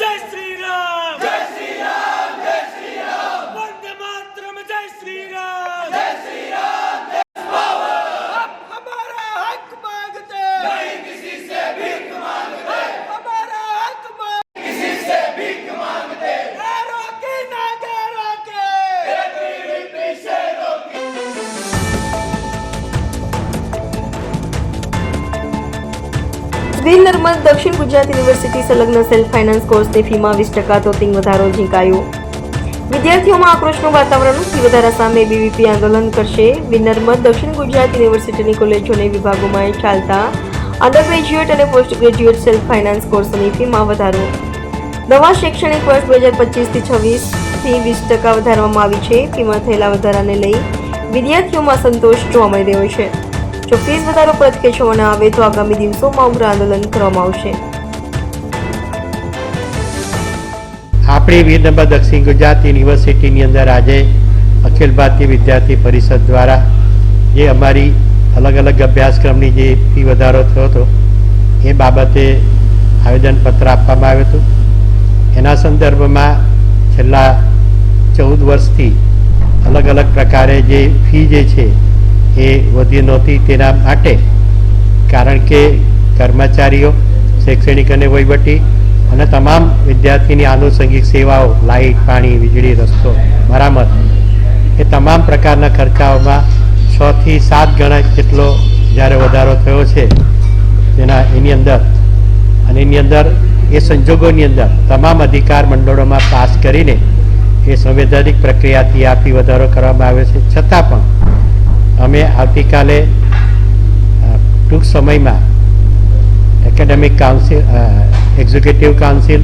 జై శ్రీరామ్! జై శ్రీరామ్! జై శ్రీరామ్! వందే మాత్రం జై శ్రీరామ్! વીર નર્મદ દક્ષિણ ગુજરાત યુનિવર્સિટી સંલગ્ન સેલ્ફ ફાઇનાન્સ કોર્સની ફીમાં વીસ ટકા તોતિંગ વધારો ઝીંકાયો. વિદ્યાર્થીઓમાં આક્રોશનું વાતાવરણ, ફી વધારા સામે બીવીપી આંદોલન કરશે. વીર નર્મદ દક્ષિણ ગુજરાત યુનિવર્સિટીની કોલેજોને વિભાગોમાં ચાલતા અંડર ગ્રેજ્યુએટ અને પોસ્ટ ગ્રેજ્યુએટ સેલ્ફ ફાઇનાન્સ કોર્સની ફીમાં વધારો. નવા શૈક્ષણિક વર્ષ બે હજાર પચીસથી છવ્વીસથી વીસ ટકા વધારવામાં આવી છે. ફીમાં થયેલા વધારાને લઈ વિદ્યાર્થીઓમાં સંતોષ જોવા મળી રહ્યો છે. જો ફીસ વધારો પરત ખેંચવામાં આવે તો આગામી દિવસોમાં ઉગ્ર આંદોલન કરવામાં આવશે. આપણી વીર નંબર દક્ષિણ ગુજરાત યુનિવર્સિટીની અંદર આજે અખિલ ભારતીય વિદ્યાર્થી પરિષદ દ્વારા જે અમારી અલગ અલગ અભ્યાસક્રમની જે ફી વધારો થયો હતો, એ બાબતે આવેદનપત્ર આપવામાં આવ્યું હતું. એના સંદર્ભમાં છેલ્લા ચૌદ વર્ષથી અલગ અલગ પ્રકારે જે ફી જે છે એ વધી નહોતી તેના માટે. કારણ કે કર્મચારીઓ, શૈક્ષણિક અને વહીવટી અને તમામ વિદ્યાર્થીની આનુષંગિક સેવાઓ લાઇટ પાણી, વીજળી, રસ્તો, મરામત, એ તમામ પ્રકારના ખર્ચાઓમાં છ થી સાત ગણા જેટલો જ્યારે વધારો થયો છે. તેના એની અંદર, અને એની અંદર, એ સંજોગોની અંદર તમામ અધિકાર મંડળોમાં પાસ કરીને એ સંવૈધાનિક પ્રક્રિયાથી આપી વધારો કરવામાં આવ્યો છે. છતાં પણ અમે આવતીકાલે ટૂંક સમયમાં એકેડેમિક કાઉન્સિલ એક્ઝિક્યુટિવ કાઉન્સિલ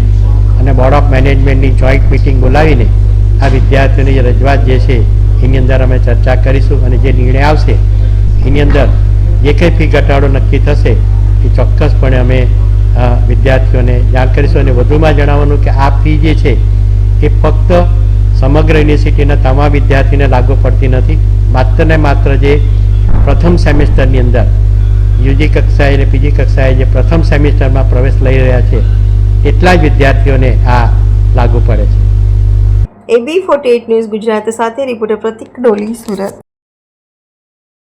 અને બોર્ડ ઓફ મેનેજમેન્ટની જોઈન્ટ મિટિંગ બોલાવીને આ વિદ્યાર્થીઓની જે રજૂઆત જે છે, એની અંદર અમે ચર્ચા કરીશું અને જે નિર્ણય આવશે, એની અંદર જે કંઈ ફી ઘટાડો નક્કી થશે, એ ચોક્કસપણે અમે વિદ્યાર્થીઓને જાણ કરીશું અને વધુમાં જણાવવાનું કે આ ફી જે છે, એ ફક્ત સમગ્ર યુનિવર્સિટીના તમામ વિદ્યાર્થીને લાગુ પડતી નથી. માત્ર ને માત્ર જે પ્રથમ સેમેસ્ટરની અંદર યુજી કક્ષાએ અને પીજી કક્ષાએ જે પ્રથમ સેમિસ્ટરમાં પ્રવેશ લઈ રહ્યા છે, એટલા જ વિદ્યાર્થીઓને આ લાગુ પડે છે. AB forty eight news Gujarat સાથે રિપોર્ટર પ્રતિક ડોલી, સુરત.